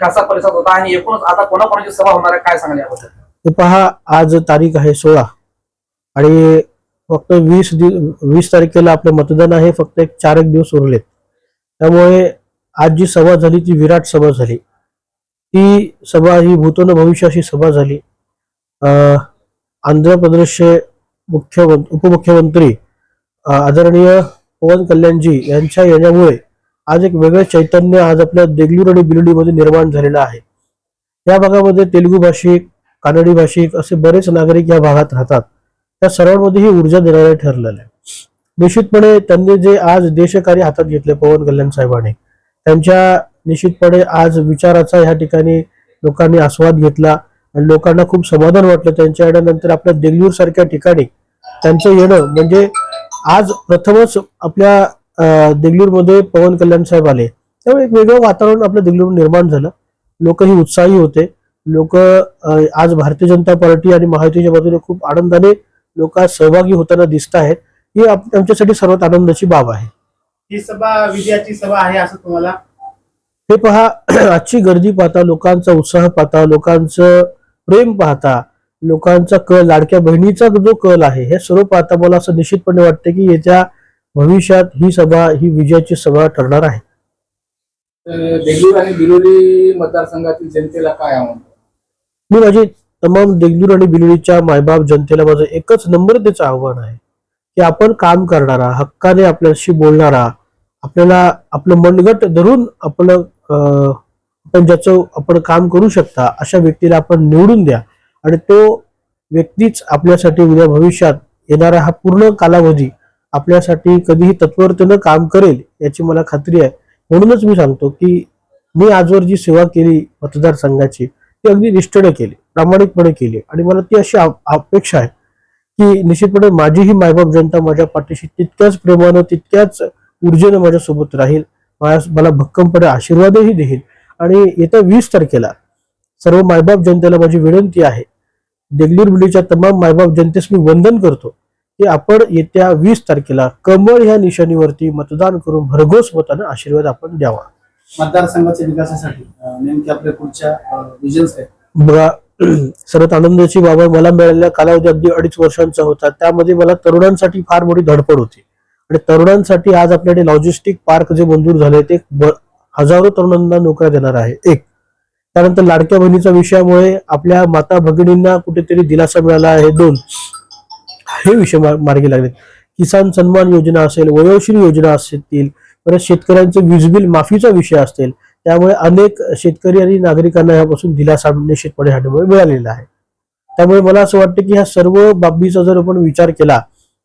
कसा परिसर होता आणि एकूणच आता कोणाकोणाची सभा होणार आहे काय सांगाल याबद्दल? हे पहा आज तारीख आहे सोळा. आणि फक्त वीस वीस तारखेला आपलं मतदान आहे फक्त एक चार एक दिवस उरलेत. त्यामुळे आज जी सभा झाली ती विराट सभा झाली. ती सभा ही भूतोन भविष्याची सभा झाली. आंध्र प्रदेशचे मुख्य उपमुख्यमंत्री आदरणीय पवन कल्याणजी यांच्या येण्यामुळे आज एक वेगळं चैतन्य आज आपल्या देगलूर आणि बिलोडीमध्ये निर्माण झालेलं आहे. या भागामध्ये तेलुगू भाषिक कानडी भाषिक असे बरेच नागरिक या भागात राहतात. त्या सर्वांमध्ये ही ऊर्जा देणारे ठरलेलं. आहे निश्चितपणे त्यांनी जे आज देशकार्य हातात घेतले पवन कल्याण साहेबांनी त्यांच्या निश्चितपणे आज विचाराचा या ठिकाणी लोकांनी आस्वाद घेतला आणि लोकांना खूप समाधान वाटलं त्यांच्या येण्यानंतर आपल्या देगलूर सारख्या ठिकाणी त्यांचं येणं. म्हणजे आज प्रथमच आपल्या देगलूरमध्ये पवन कल्याण साहेब आले. त्यामुळे एक वेगळं वातावरण आपल्या देगलूर निर्माण झालं. लोकही उत्साही होते. लोक आज भारतीय जनता पार्टी आणि महायुतीच्या बाजूने खूप आनंदाने लोक सहभागी होताना दिसत आहेत. ही आमच्यासाठी सर्वात आनंदाची बाब आहे. ही सभा विजयाची सभा आहे असं तुम्हाला? हे पहा आजची गर्दी पाहता लोकांचा उत्साह पाहता लोकांचं प्रेम पाहता लोकांचा कल लाडक्या बहिणीचा जो कल आहे हे सर्व पाहता मला असं निश्चितपणे वाटतं की येत्या भविष्यात ही सभा ही विजयाची सभा ठरणार आहे. देगलूर आणि बिलोली मतदारसंघातील जनतेला काय आव्हान? मी माझी तमाम देगलूर आणि बिलोलीच्या मायबाप जनतेला माझं एकच नम्रतेचं आव्हान आहे की आपण काम करणारा हक्काने आपल्याशी बोलणारा आपल्याला आपलं मनगट धरून आपलं आपण ज्याचं आपण काम करू शकता अशा व्यक्तीला आपण निवडून द्या. आणि तो व्यक्तीच आपल्यासाठी उद्या भविष्यात येणारा हा पूर्ण कालावधी आपल्यासाठी कधीही तत्परतेनं काम करेल याची मला खात्री आहे. म्हणूनच मी सांगतो की मी आजवर जी सेवा केली मतदारसंघाची ती अगदी निष्ठेने केली प्रामाणिकपणे केली. आणि मला ती अशी अपेक्षा आहे की निश्चितपणे माझी ही मायबाप जनता माझ्या पाठीशी तितक्याच प्रेमानं तितक्याच ऊर्जेनं माझ्यासोबत राहील. माझ्या- मला भक्कमपणे आशीर्वादही देईल. आणि येत्या वीस तारखेला सर्व मायबाप जनतेला माझी विनंती आहे. देगलूर बिलीच्या तमाम मायबाप जनतेस मी वंदन करतो. की आपण येत्या वीस तारखेला कमळ ह्या निशाणीवरती मतदान करून भरघोस मतानं आशीर्वाद आपण द्यावा. मतदारसंघाच्या विकासासाठी नेमके आपल्या पुढच्या सर्वात आनंदाची बाब मला मिळालेला कालावधी अगदी अडीच वर्षांचा होता. त्यामध्ये मला तरुणांसाठी फार मोठी धडपड होती. आणि तरुणांसाठी आज आपल्याकडे लॉजिस्टिक पार्क जे मंजूर झाले ते हजारो तरुणांना नोकऱ्या देणार आहे. एक. त्यानंतर लाडक्या बहिणीच्या विषयामुळे आपल्या माता भगिनींना कुठेतरी दिलासा मिळाला आहे. दोन. हे विषय मार्गी लागले. किसान सन्मान योजना असेल वयोश्री योजना असतील परत शेतकऱ्यांचे वीज बिल माफीचा विषय असेल त्यामुळे अनेक शेतकरी आणि नागरिकांना यापासून दिलासा निश्चितपणे ह्यामुळे मिळालेला आहे. त्यामुळे मला असं वाटतं की ह्या सर्व बाबीचा जर आपण विचार केला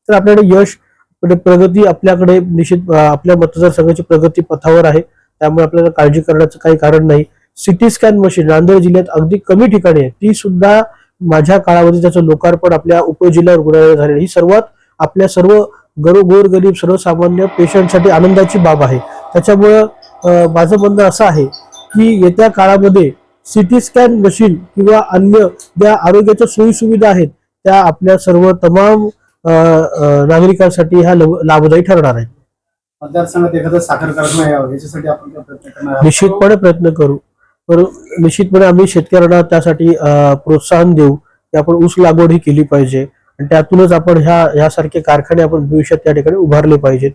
तर आपल्याकडे यश प्रगती आपल्याकडे निश्चित आपल्या मतदारसंघाची प्रगती पथावर आहे. त्यामुळे आपल्याला काळजी करण्याचं काही कारण नाही. सिटी स्कॅन मशीन नांदेड जिल्ह्यात अगदी कमी ठिकाणी आहे. ती सुद्धा माझ्या काळामध्ये त्याचं लोकार्पण आपल्या उपजिल्हा रुग्णालयात झालेलं. ही सर्वात आपल्या सर्व गरो गोरगरीब सर्वसामान्य पेशंटसाठी आनंदाची बाब आहे त्याच्यामुळं माझं म्हणणं असं आहे की येत्या काळामध्ये सिटी स्कॅन मशीन किंवा अन्य ज्या आरोग्याच्या सोयी सुविधा आहेत त्या आपल्या सर्व तमाम नागरिकांसाठी ह्या लव- लाभदायी ठरणार आहेत मतदारसंघात एखादं साखर याच्यासाठी आपण? निश्चितपणे प्रयत्न करू पर निश्चितपणे आम्ही शेतकऱ्यांना त्यासाठी प्रोत्साहन देऊ. की आपण ऊस लागवड ही केली पाहिजे. आणि त्यातूनच आपण ह्या ह्यासारखे कारखाने आपण भविष्यात त्या ठिकाणी उभारले पाहिजेत.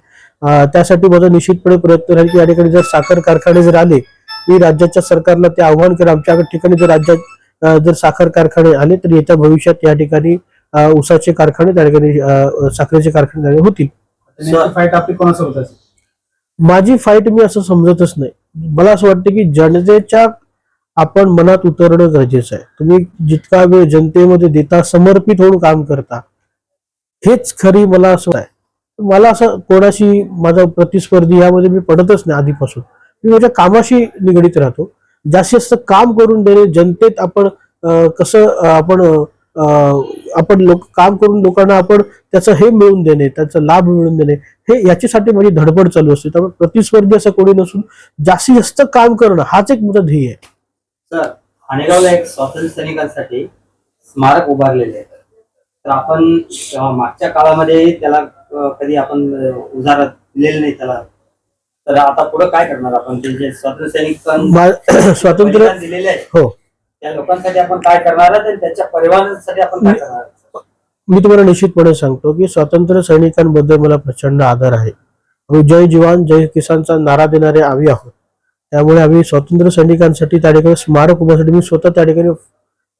त्यासाठी माझा निश्चितपणे प्रयत्न राहील की या ठिकाणी जर साखर कारखाने जर आले मी राज्याच्या सरकारला ते आव्हान करेन. आमच्या ठिकाणी जर राज्यात जर साखर कारखाने आले तर येत्या भविष्यात या ठिकाणी ऊसाचे कारखाने त्या ठिकाणी साखरेचे कारखाने होतील. फाईट आपली कोणासोबत असेल? माझी फाईट मी असं समजतच नाही. मला असं वाटतं की जनतेच्या आपण मनात उतरणं गरजेचं आहे. तुम्ही जितका वेळ जनतेमध्ये देता समर्पित होऊन काम करता हेच खरी मला असं आहे मला असं कोणाशी माझा प्रतिस्पर्धी यामध्ये मी पडतच नाही आधीपासून. मी माझ्या कामाशी निगडीत राहतो. जास्तीत जास्त काम करून देणे जनतेत आपण कसं आपण आपण लोक काम करून लोकांना आपण त्याचं हे मिळवून देणे त्याचा लाभ मिळवून देणे हे याच्यासाठी माझी धडपड चालू असते. त्यामुळे प्रतिस्पर्धी असं कोणी नसून जास्तीत जास्त काम करणं हाच एक माझा ध्येय आहे. सर ठाणेगावला एक स्वातंत्र्य सैनिकांसाठी स्मारक उभारलेले आहे तर आपण मागच्या काळामध्ये त्याला कधी आपण उजारा दिलेलं नाही त्याला. तर आता पुढे काय करणार आपण? ते जे स्वातंत्र्य सैनिक स्वातंत्र्य दिलेले आहे हो. त्या लोकांसाठी आपण काय करणार आणि त्यांच्या परिवारासाठी आपण काय करणार? मी तुम्हाला निश्चितपणे सांगतो की स्वातंत्र्य सैनिकांबद्दल मला प्रचंड आदर आहे. आम्ही जय जवान जय किसानचा नारा देणारे आम्ही आहोत. त्यामुळे आम्ही स्वातंत्र्य सैनिकांसाठी त्या ठिकाणी स्मारक उभारण्यासाठी मी स्वतः त्या ठिकाणी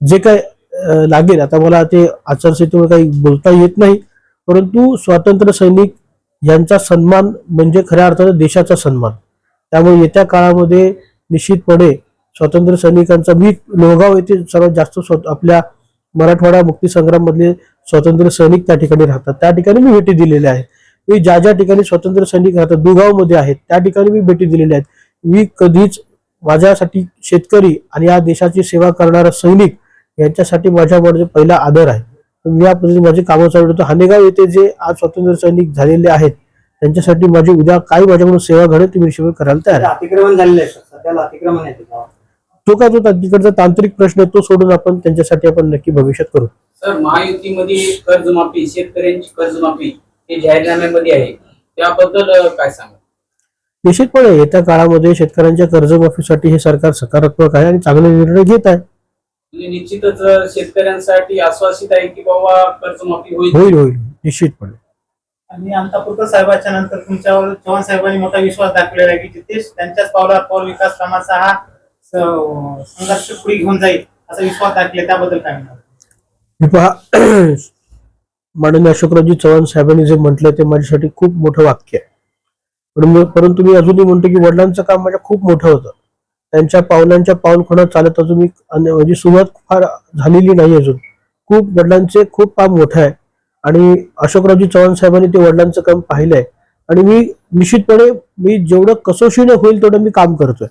जे काय लागेल आता मला ते आचारसंहितेमुळे काही बोलता येत नाही परंतु स्वातंत्र्य सैनिक यांचा सन्मान म्हणजे खऱ्या अर्थाने देशाचा सन्मान. त्यामुळे येत्या काळामध्ये निश्चितपणे स्वातंत्र्य सैनिकांचा मी लोहगाव येथे सर्वात जास्त स्व- आपल्या मराठवाडा मुक्ती मधले स्वातंत्र्य सैनिक त्या ठिकाणी राहतात. त्या ठिकाणी मी भेटी दिलेल्या आहेत. मी ज्या ज्या ठिकाणी स्वातंत्र्य सैनिक राहतात दुगावमध्ये आहेत त्या ठिकाणी मी भेटी दिलेल्या आहेत. मी कधीच माझ्यासाठी शेतकरी आणि या देशाची सेवा करणारा सैनिक यांच्यासाठी माझ्यामध्ये पहिला आदर आहे. मी या पद्धतीने माझे कामं चालू ठेवतो. हानेगाव येथे जे आज स्वातंत्र्य सैनिक झालेले आहेत त्यांच्यासाठी माझी उद्या काही माझ्याकडून सेवा घडेल ती मी निश्चितपणे करायला तयार ते आहे. अतिक्रमण झालेलं आहे सर. सध्याला अतिक्रमण आहे तिथं. तो काय तो तिकडचा तांत्रिक प्रश्न आहे, तो सोडून आपण त्यांच्यासाठी आपण नक्की भविष्यात करू. सर महायुतीमध्ये कर्जमाफी शेतकऱ्यांची कर्जमाफी हे जाहीरनाम्यामध्ये आहे. त्याबद्दल काय सांगा निश्चितपणे येत्या काळामध्ये शेतकऱ्यांच्या कर्जमाफीसाठी हे सरकार सकारात्मक आहे आणि चांगले निर्णय घेत आहे. म्हणजे निश्चितच शेतकऱ्यांसाठी आश्वासित आहे की बाबा कर्जमाफी होईल. होईल होईल. निश्चितपणे. आणि अंतापूरकर साहेबाच्या नंतर तुमच्यावर चव्हाण साहेबांनी मोठा विश्वास दाखवलेला आहे की जिथे त्यांच्याच पावलावर पाऊल विकास कामाचा हा संघर्ष पुढे घेऊन जाईल असा विश्वास दाखले त्याबद्दल काय म्हणणार? मी पहा माननीय अशोकरावजी चव्हाण साहेबांनी जे म्हटलं ते माझ्यासाठी खूप मोठं वाक्य आहे. पण परंतु मी अजूनही म्हणतो की वडिलांचं काम माझ्या खूप मोठं होतं. त्यांच्या पावलांच्या पाऊलखुणं चालत अजून मी म्हणजे सुरुवात फार झालेली नाही अजून. खूप वडिलांचे खूप काम मोठं आहे. आणि अशोकरावजी चव्हाण साहेबांनी ते वडिलांचं काम पाहिलंय. आणि मी निश्चितपणे मी जेवढं कसोशीने होईल तेवढं मी काम करतोय.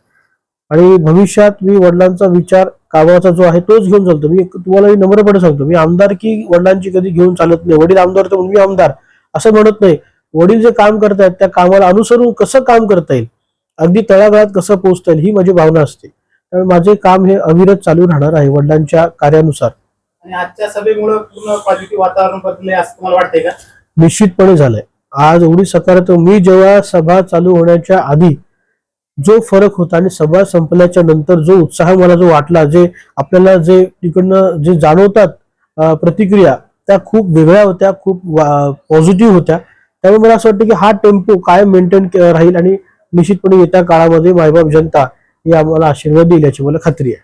आणि भविष्यात मी वडिलांचा विचार कामाचा जो आहे तोच घेऊन चालतो. मी तुम्हाला मी नम्रपणे सांगतो. मी आमदार की वडिलांची कधी घेऊन चालत नाही. वडील आमदार तर म्हणून मी आमदार असं म्हणत नाही. वडील जे काम करतायत त्या कामाला अनुसरून कसं काम करता येईल? अगदी तळागाळात कसं पोहोचता येईल ही माझी भावना असते. त्यामुळे माझे काम हे अविरत चालू राहणार आहे वडिलांच्या कार्यानुसार. आणि आजच्या सभेमुळे पूर्ण पॉझिटिव्ह वातावरण बदलले असं तुम्हाला वाटतंय का? निश्चितपणे झालंय. आज एवढी सकारात्मक मी जेव्हा सभा चालू होण्याच्या आधी जो फरक होता आणि सभा संपल्याच्या नंतर जो उत्साह मला जो वाटला जे आपल्याला जे तिकडनं जे जाणवतात प्रतिक्रिया त्या खूप वेगळ्या होत्या खूप पॉझिटिव्ह होत्या. त्यामुळे मला असं वाटतं की हा टेम्पो कायम मेंटेन राहील आणि निश्चितपणे येत्या काळामध्ये मायबाप जनता हे आम्हाला आशीर्वाद देईल याची मला खात्री आहे.